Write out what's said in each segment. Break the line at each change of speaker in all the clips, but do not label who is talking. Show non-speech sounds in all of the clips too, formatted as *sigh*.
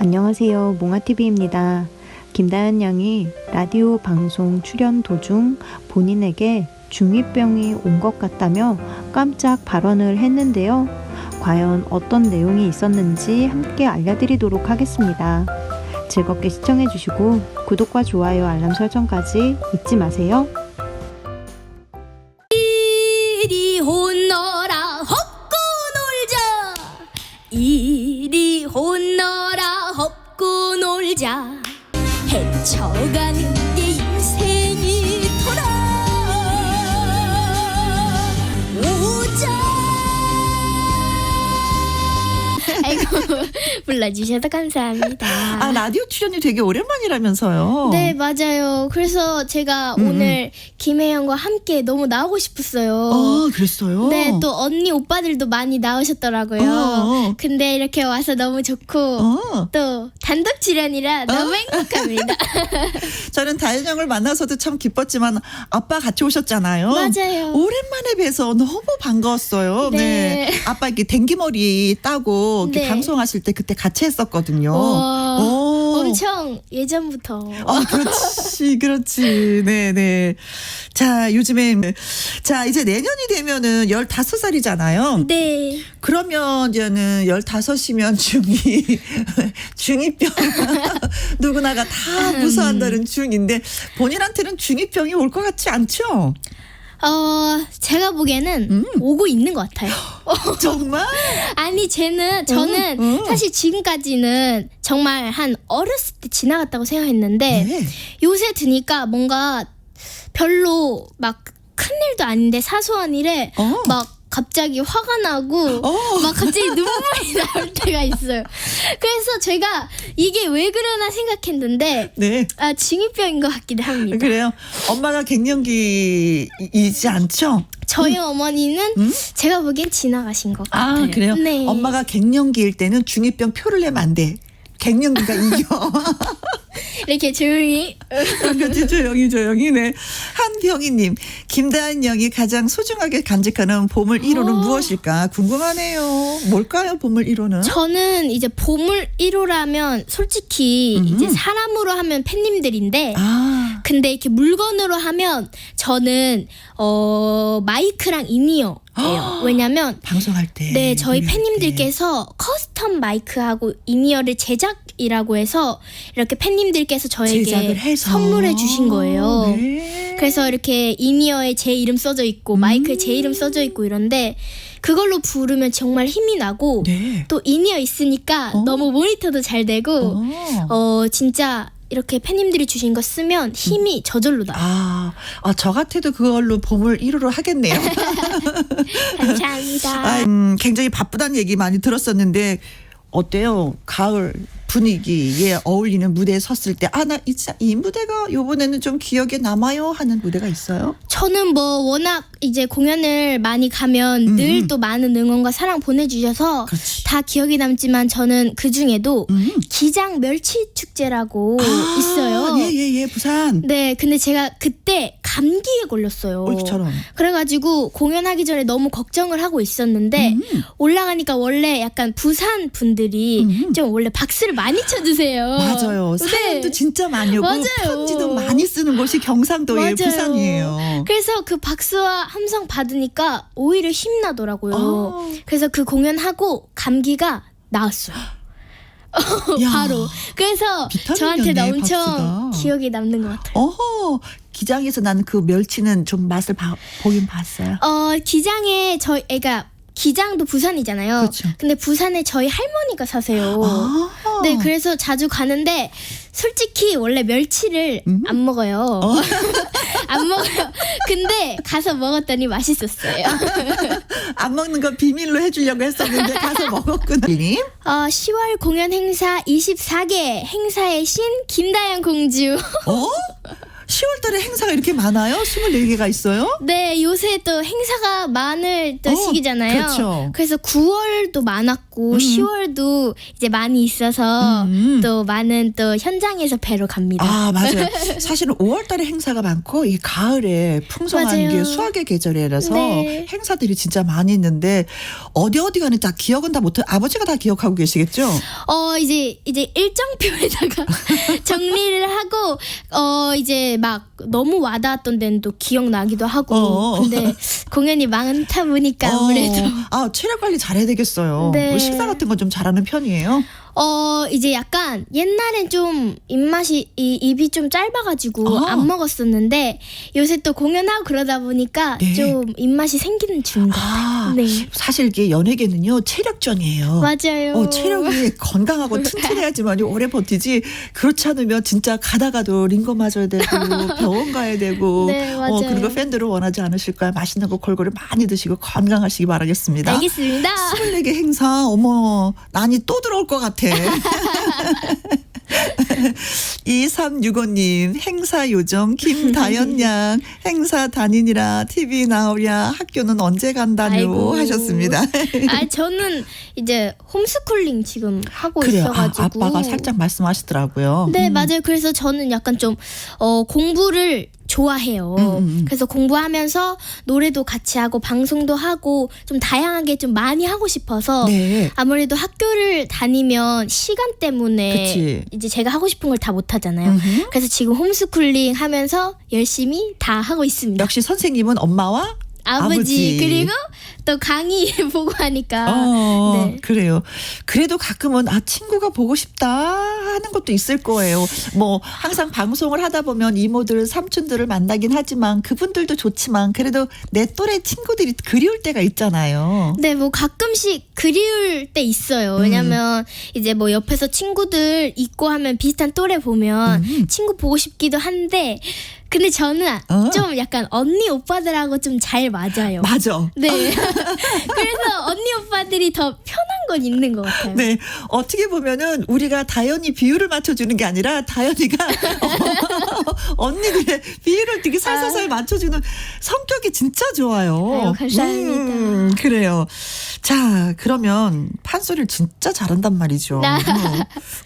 안녕하세요. 몽아TV입니다. 김다연 양이 라디오 방송 출연 도중 본인에게 중2병이 온 것 같다며 깜짝 발언을 했는데요. 과연 어떤 내용이 있었는지 함께 알려드리도록 하겠습니다. 즐겁게 시청해주시고 구독과 좋아요, 알람 설정까지 잊지 마세요.
헤쳐가는 게 불러주셔서 감사합니다
아 라디오 출연이 되게 오랜만이라면서요.
네 맞아요 그래서 제가
음,
오늘 김혜영과 함께 너무 나오고 싶었어요
아 그랬어요.
네, 또 언니 오빠들도 많이 나오셨더라고요.
어, 어.
근데 이렇게 와서 너무 좋고
어,
또 단독 출연이라 너무 행복합니다. *laughs*
저는 다현영을 만나서도 참 기뻤지만 아빠 같이 오셨잖아요.
맞아요.
오랜만에 뵈서 너무 반가웠어요.
네.
아빠 이렇게 댕기머리 따고 이렇게
네.
방송하실 때 그때 같이 했었거든요.
와,
오.
엄청 예전부터.
아, 그렇지, 그렇지. 네네. 자, 요즘에, 자, 이제 내년이 되면은 15살이잖아요.
네,
그러면 이제는 15이면 중2, 중2병. 누구나가 다 무서워한다는 중인데 본인한테는 중2병이 올 것 같지 않죠?
어 제가 보기에는
음.
오고 있는 것 같아요. *gasps*
정말? *laughs*
아니 쟤는 저는
음, 음.
사실 지금까지는 정말 한 어렸을 때 지나갔다고 생각했는데
네.
요새 드니까 뭔가 별로 막 큰 일도 아닌데 사소한 일에
어.
막 갑자기 화가 나고
어.
막 갑자기 눈물이 *laughs* 나올 때가 있어요. 그래서 제가 이게 왜 그러나 생각했는데
네.
아 중2병인 것 같기도 합니다.
그래요. 엄마가 갱년기이지 않죠?
저희 어머니는
음?
제가 보기엔 지나가신 것
아,
같아요.
그래요?
네.
엄마가 갱년기일 때는 중2병 표를 내면 안 돼. 갱년기가 이겨. *laughs*
이렇게 조용히
그렇지, 조용히, 조용히, 네. 한병희님, 김다한 영이 가장 소중하게 간직하는 보물 1호는
어.
무엇일까? 궁금하네요. 뭘까요, 보물 1호는?
저는 이제 보물 1호라면 솔직히
음.
이제 사람으로 하면 팬님들인데
아,
근데 이렇게 물건으로 하면 저는 어 마이크랑 인이어 예요. *gasps* 왜냐면
방송할 때.
네 저희 팬님들께서 커스텀 마이크하고 인이어를 제작이라고 해서 이렇게 팬님들께서
때
저에게
제작을 해서.
선물해 주신 거예요.
네.
그래서 이렇게 인이어에 제 이름 써져 있고 마이크에 제 이름 써져 있고 이런데 그걸로 부르면 정말 힘이 나고
네.
또 인이어 있으니까
어.
너무 모니터도 잘 되고
어.
어 진짜 이렇게 팬님들이 주신 거 쓰면 힘이 저절로 나.
아, 아, 저 같아도 그걸로 보물 1호로 하겠네요. *laughs*
감사합니다.
아, 음, 굉장히 바쁘다는 얘기 많이 들었었는데 어때요? 가을 분위기에 어울리는 무대에 섰을 때 아나이이 무대가 요번에는 좀 기억에 남아요 하는 무대가 있어요?
저는 뭐 워낙 이제 공연을 많이 가면
음,
늘
음.
또 많은 응원과 사랑 보내주셔서
그렇지.
다 기억이 남지만 저는 그 중에도
음.
기장 멸치 축제라고
아,
있어요.
예예예 부산.
네, 근데 제가 그때 감기에 걸렸어요.
옳지처럼.
그래가지고 공연하기 전에 너무 걱정을 하고 있었는데
음.
올라가니까 원래 약간 부산 분들이
음.
좀 원래 박수를 많이 쳐주세요.
맞아요.
네.
사연도 진짜 많이 오고
맞아요.
편지도 많이 쓰는 곳이 경상도의
맞아요.
부산이에요.
그래서 그 박수와 함성 받으니까 오히려 힘나더라고요.
어.
그래서 그 공연하고 감기가 나았어요. *laughs*
야.
바로. 그래서 저한테 엄청
박수가.
기억에 남는 것 같아요.
어허 기장에서 나는 그 멸치는 좀 맛을 봐, 보긴 봤어요.
어, 기장에 저희 애가 기장도 부산이잖아요.
그렇죠.
근데 부산에 저희 할머니가 사세요.
아.
네, 그래서 자주 가는데 솔직히 원래 멸치를
음.
안 먹어요.
어. *laughs*
안 먹어요. 근데 가서 먹었더니 맛있었어요. *laughs*
안 먹는 거 비밀로 해주려고 했었는데 가서 먹었구나. 님
어, 10월 공연 행사 24개 행사의 신 김다연 공주.
어? *laughs* 10월 달에 행사가 이렇게 많아요? 24개가 있어요?
네, 요새 또 행사가 많을 또
어,
시기잖아요.
그렇죠.
래서 9월도 많았고
음.
10월도 이제 많이 있어서
음.
또 많은 또 현장에서 뵈러 갑니다.
아, 맞아요. *laughs* 사실은 5월 달에 행사가 많고 이 가을에 풍성한
맞아요.
게 수학의 계절이라서
네.
행사들이 진짜 많이 있는데 어디 어디 가는 다 기억은 다 못해 아버지가 다 기억하고 계시겠죠?
어 이제 이제 일정표에다가 *laughs* 정리를 하고 어 이제 막 너무 와닿았던 데는 또 기억나기도 하고
어.
근데 공연이 많다 보니까 아무래도
어, 아, 체력 관리 잘해야 되겠어요.
네.
뭐 식사 같은 건 좀 잘하는 편이에요?
어 이제 약간 옛날엔 좀 입맛이 이 입이 좀 짧아가지고
아.
안 먹었었는데 요새 또 공연하고 그러다 보니까
네.
좀 입맛이 생기는 중인 것
아,
같아요. 네
사실 이게 연예계는요, 체력전이에요.
맞아요.
어, 체력이 건강하고 튼튼해야지만 오래 버티지 그렇지 않으면 진짜 가다가도 링거 맞아야 되고 *laughs* 병원 가야 되고
네.
어, 그리고 팬들을 원하지 않으실 거야 맛있는 거 골고루 많이 드시고 건강하시기 바라겠습니다.
알겠습니다.
24개 행사 어머 난이 또 들어올 것 같아. *laughs* 2365님 행사 요정 김다연 *laughs* 양 행사 다니니라 TV 나오랴 학교는 언제 간다뇨
아이고.
하셨습니다. *laughs*
아 저는 이제 홈스쿨링 지금 하고
그래요. 아,
있어가지고
아 빠가 살짝 말씀하시더라고요.
네
음.
맞아요. 그래서 저는 약간 좀 어, 공부를 좋아해요.
음, 음, 음.
그래서 공부하면서 노래도 같이 하고 방송도 하고 좀 다양하게 좀 많이 하고 싶어서
네.
아무래도 학교를 다니면 시간 때문에
그치.
이제 제가 하고 싶은 걸 다 못 하잖아요.
음흠.
그래서 지금 홈스쿨링 하면서 열심히 다 하고 있습니다.
역시 선생님은 엄마와
아버지,
아버지.
그리고 또 강의 *laughs* 보고 하니까
어,
네.
그래요. 그래도 가끔은 아 친구가 보고 싶다 하는 것도 있을 거예요. 뭐 항상 방송을 하다 보면 이모들, 삼촌들을 만나긴 하지만 그분들도 좋지만 그래도 내 또래 친구들이 그리울 때가 있잖아요.
네, 뭐 가끔씩 그리울 때 있어요.
음.
왜냐면 이제 뭐 옆에서 친구들 있고 하면 비슷한 또래 보면
음.
친구 보고 싶기도 한데 근데 저는
어.
좀 약간 언니 오빠들하고 좀 잘 맞아요.
맞아.
네. *laughs* 그래서 언니 오빠들이 더 편한 건 있는 것 같아요.
네. 어떻게 보면은 우리가 다현이 비율을 맞춰주는 게 아니라 다현이가 *laughs* 언니들의 비율을 되게 살살살 맞춰주는 성격이 진짜 좋아요.
아유, 감사합니다.
음, 그래요. 자, 그러면 판소리를 진짜 잘한단 말이죠.
나.
어.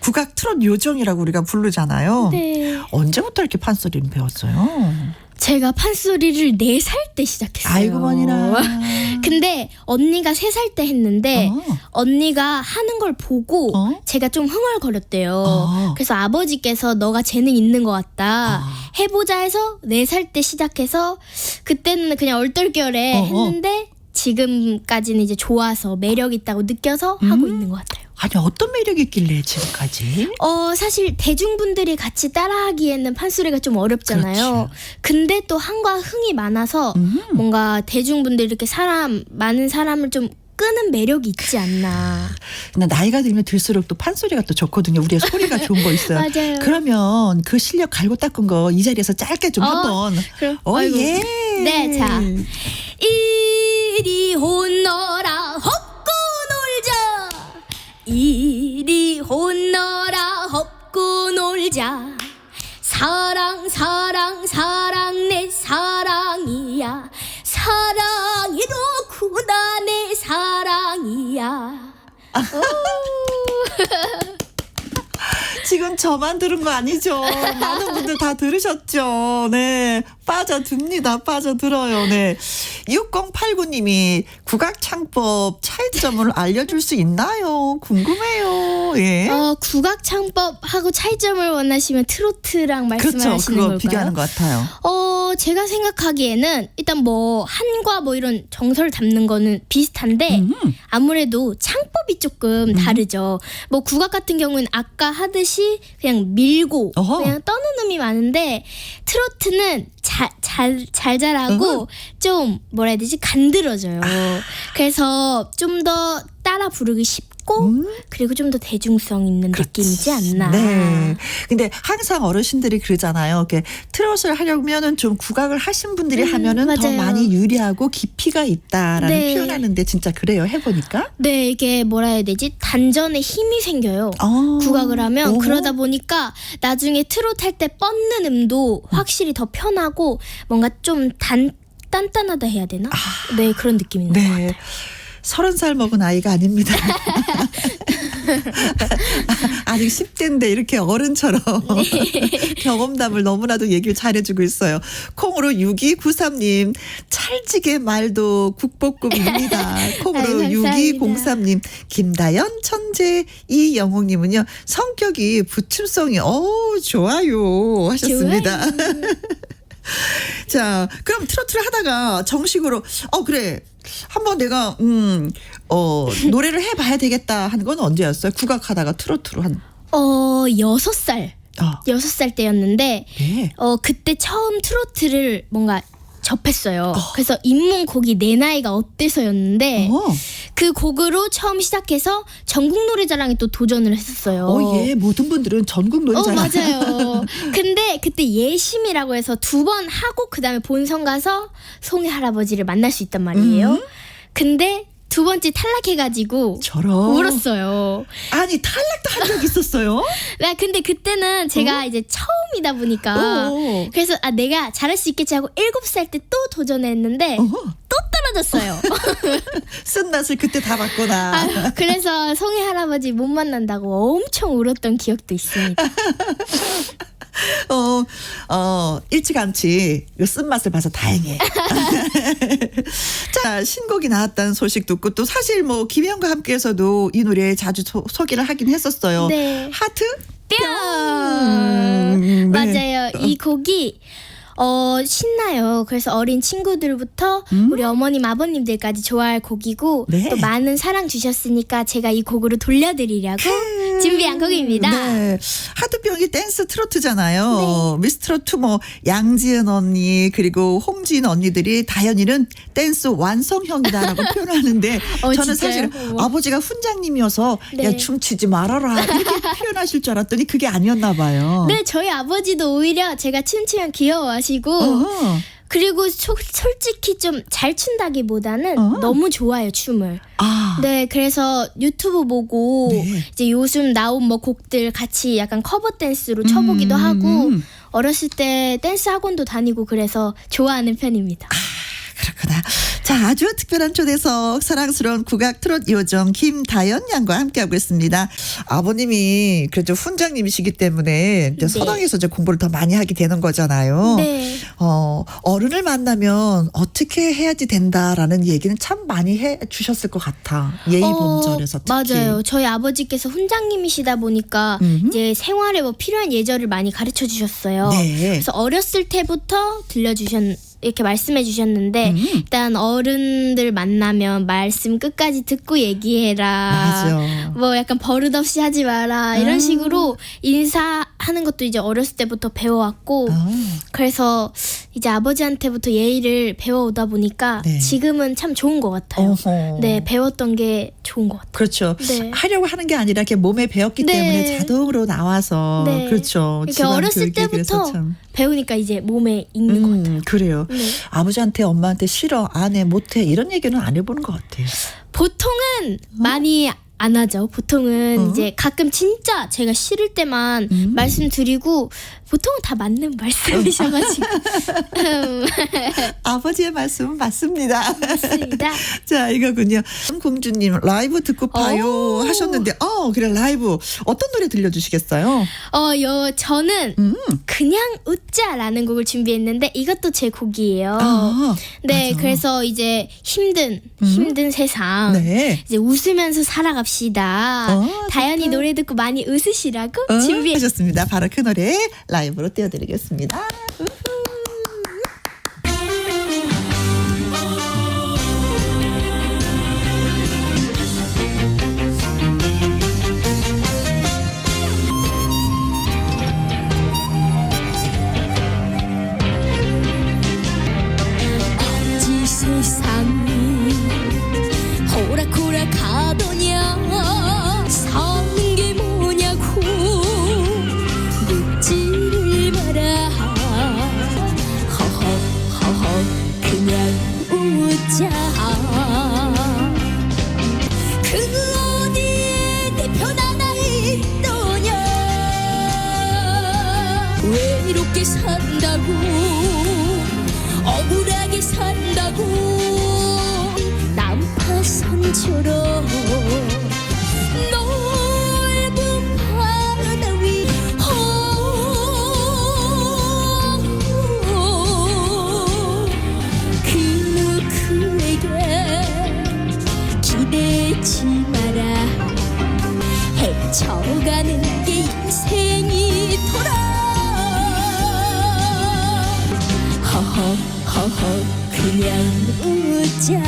국악 트롯 요정이라고 우리가 부르잖아요.
네.
언제부터 이렇게 판소리를 배웠어요?
제가 판소리를 네살때 시작했어요.
아이고, 머니나. *laughs*
근데 언니가 세살때 했는데
어.
언니가 하는 걸 보고
어?
제가 좀 흥얼거렸대요.
어.
그래서 아버지께서 너가 재능 있는 것 같다.
아.
해보자 해서 네살때 시작해서 그때는 그냥 얼떨결에
어, 어.
했는데 지금까지는 이제 좋아서 매력 있다고 느껴서 하고
음.
있는 것 같아요.
아니, 어떤 매력이 있길래 지금까지?
어 사실 대중분들이 같이 따라하기에는 판소리가 좀 어렵잖아요.
그렇지.
근데 또 한과 흥이 많아서
음.
뭔가 대중분들 이렇게 사람 많은 사람을 좀 끄는 매력이 있지 않나.
근데 나이가 들면 들수록 또 판소리가 또 좋거든요. 우리의 소리가 좋은 거 있어요. *laughs*
맞아요.
그러면 그 실력 갈고 닦은 거 이 자리에서 짧게 좀
어,
한번.
그럼
어,
아이고.
예.
네, 자. 이 리 혼너라. 헛고 놀자. 이리 혼너라. 헛고 놀자. 사랑 사랑 사랑 내 사랑이야. 사랑이로구나 내 사랑이야 *laughs*
지금 저만 들은 거 아니죠. 많은 분들 다 들으셨죠. 네. 빠져듭니다. 빠져들어요. 네. 6089님이 국악창법 차이점을 알려줄 수 있나요? 궁금해요. 예.
어, 국악창법하고 차이점을 원하시면 트로트랑
그렇죠.
말씀하시는
그거
걸까요?
비교하는 것 같아요.
어, 제가 생각하기에는 일단 뭐 한과 뭐 이런 정서를 담는 거는 비슷한데
음.
아무래도 창법이 조금 다르죠. 뭐 국악 같은 경우는 아까 하듯이 그냥 밀고
어허.
그냥 떠는 음이 많은데 트로트는 잘 잘 잘 자라고. 좀 뭐라 해야 되지 간드러져요. 그래서 좀 더 따라 부르기 쉽고 쉽고
음.
그리고 좀 더 대중성 있는 느낌이지 않나.
네. 근데 항상 어르신들이 그러잖아요. 이렇게 트롯을 하려면은 좀 국악을 하신 분들이
음,
하면은 더
맞아요.
많이 유리하고 깊이가 있다라는
네.
표현하는데 진짜 그래요. 해보니까.
네, 이게 뭐라 해야 되지? 단전에 힘이 생겨요.
어.
국악을 하면
오.
그러다 보니까 나중에 트롯 할 때 뻗는 음도 확실히 더 편하고 뭔가 좀 단 단단하다 해야 되나? 네 그런 느낌이 있는 것 같아요.
네. 서른 살 먹은 아이가 아닙니다. *laughs* 아직 10대인데 이렇게 어른처럼
네. *laughs*
경험담을 너무나도 얘기를 잘해주고 있어요. 콩으로 6293님, 찰지게 말도 국보급입니다. *laughs* 콩으로
아유, 감사합니다.
6203님, 김다연 천재 이영웅님은요, 성격이 부침성이, 어우, 좋아요. 하셨습니다. *laughs* 자, 그럼 트로트를 하다가 정식으로 어 그래. 한번 내가 음어 *laughs* 노래를 해 봐야 되겠다 하는 건 언제였어요? 국악 하다가 트로트로 한
어 여섯 살
어.
여섯 살 때였는데
네.
어 그때 처음 트로트를 뭔가 접했어요. 그래서 입문곡이 내 나이가 어때서였는데
어.
그 곡으로 처음 시작해서 전국 노래자랑에 또 도전을 했었어요.
어, 예. 모든 분들은 전국
어
노래자랑
맞아요. *laughs* 근데 그때 예심이라고 해서 두 번 하고 그다음에 본선 가서 송해 할아버지를 만날 수 있단 말이에요.
음.
근데 두 번째 탈락해가지고
저런.
울었어요.
아니 탈락도 한 적 있었어요?
나 *laughs* 근데 그때는 제가 이제 처음이다 보니까
어.
그래서 아 내가 잘할 수 있겠지 하고 일곱 살 때 또 도전했는데
어허.
또 떨어졌어요. *laughs*
쓴낯을 그때 다 봤구나.
아, 그래서 송해 할아버지 못 만난다고 엄청 울었던 기억도 있습니다. *laughs*
어, 어, 일찌감치 그 쓴맛을 봐서 다행해. *laughs* 자, 신곡이 나왔다는 소식 듣고 또 사실 뭐 김혜영과 함께해서도 이 노래 자주 소, 소개를 하긴 했었어요.
네.
하트?
뿅!
음, 네.
맞아요. 이 곡이 어 신나요. 그래서 어린 친구들부터 우리 어머님 아버님들까지 좋아할 곡이고
네.
또 많은 사랑 주셨으니까 제가 이 곡으로 돌려드리려고 준비한 곡입니다.
네. 하트병이 댄스 트로트잖아요. 미스 트로트 뭐 양지은 언니 그리고 홍지인 언니들이 다현이는 댄스 완성형이다라고 *laughs* 표현하는데
어,
저는? 사실. 아버지가 훈장님이어서
네.
야 춤추지 말아라 이렇게 *laughs* 표현하실 줄 알았더니 그게 아니었나 봐요.
네, 저희 아버지도 오히려 제가 춤추면 귀여워 하시고
어허.
그리고 소- 솔직히 좀 잘 춘다기보다는
어.
너무 좋아요 춤을.
아.
네, 그래서 유튜브 보고
네.
이제 요즘 나온 뭐 곡들 같이 약간 커버 댄스로 쳐보기도
음,
하고
음.
어렸을 때 댄스 학원도 다니고 그래서 좋아하는 편입니다.
그렇구나. 자, 아주 특별한 초대석 사랑스러운 국악 트롯 요정 김다연 양과 함께하고 있습니다. 아버님이 그래도 훈장님이시기 때문에 이제
네.
서당에서 이제 공부를 더 많이 하게 되는 거잖아요.
네.
어, 어른을 만나면 어떻게 해야지 된다라는 얘기는 참 많이 해 주셨을 것 같아. 예의 범절에서 특히.
어, 맞아요. 저희 아버지께서 훈장님이시다 보니까
음흠.
이제 생활에 뭐 필요한 예절을 많이 가르쳐 주셨어요.
네.
그래서 어렸을 때부터 들려주셨 이렇게 말씀해 주셨는데
음.
일단 어른들 만나면 말씀 끝까지 듣고 얘기해라.
맞아.
뭐 약간 버릇없이 하지 마라 이런
아.
식으로 인사 하는 것도 이제 어렸을 때부터 배워왔고
어.
그래서 이제 아버지한테부터 예의를 배워오다 보니까
네.
지금은 참 좋은 것 같아요.
어허.
네 배웠던 게 좋은 것 같아요.
그렇죠.
네.
하려고 하는 게 아니라 이렇게 몸에 배웠기
네.
때문에 자동으로 나와서
네.
그렇죠.
이렇게 어렸을 때부터
참.
배우니까 이제 몸에 익는 것 같아요.
음, 그래요.
네.
아버지한테 엄마한테 싫어 안해 못해 이런 얘기는 안 해보는 것 같아요.
보통은 많이 안 하죠. 보통은
어?
이제 가끔 진짜 제가 싫을 때만
음.
말씀드리고 보통은 다 맞는 말씀이셔가지고 음, *laughs*
아버지의 말씀은 맞습니다.
맞습니다. *laughs*
자 이거군요. 공주님 라이브 듣고 봐요
오.
하셨는데 어 그래 라이브 어떤 노래 들려주시겠어요?
어, 요 저는
음.
그냥 웃자라는 곡을 준비했는데 이것도 제 곡이에요.
아,
네,
맞아.
그래서 이제 힘든
음.
힘든 세상
네.
이제 웃으면서 살아갑시다.
어,
다현이. 노래 듣고 많이 웃으시라고
어,
준비.
하셨습니다. 바로 그 노래 라이브로 띄워드리겠습니다.
헤쳐가는 게 인생이 돌아. 허허 허허 그냥 웃자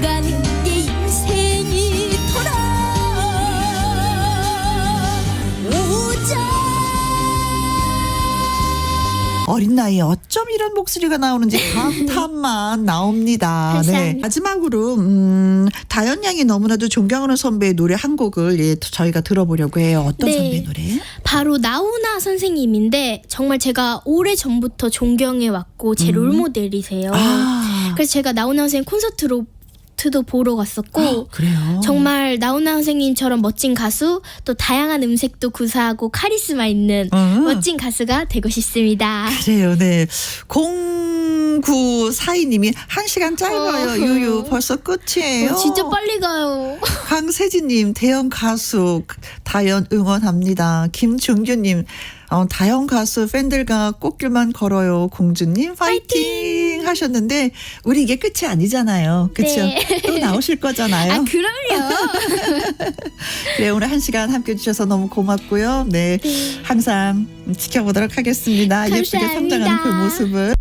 게 인생이
어린 나이에 어쩜 이런 목소리가 나오는지 감탄만 나옵니다. 네. 마지막으로 음, 다현 양이 너무나도 존경하는 선배의 노래 한 곡을 예, 저희가 들어보려고 해요. 어떤
네.
선배 노래?
바로 나훈아 선생님인데 정말 제가 오래 전부터 존경해 왔고 제 롤모델이세요.
아,
그래서 제가 나훈아 선생님 콘서트로 도 보러 갔었고
그래요.
정말 나훈아 선생님처럼 멋진 가수 또 다양한 음색도 구사하고 카리스마 있는
음.
멋진 가수가 되고 싶습니다.
그래요, 네. 0942님이 한 시간 짧아요.
어.
유유, 벌써 끝이에요.
어, 진짜 빨리 가요.
강세진님, 대형 가수, 다연 응원합니다. 김중규님, 어, 다현 가수 팬들과 꽃길만 걸어요. 공주님, 파이팅! 하셨는데, 우리 이게 끝이 아니잖아요. 그쵸?
네.
또 나오실 거잖아요.
아 그럼요. *laughs*
네, 오늘 한 시간 함께 해 주셔서 너무 고맙고요. 네. 항상 지켜보도록 하겠습니다. 예쁘게
감사합니다.
성장하는 그 모습을.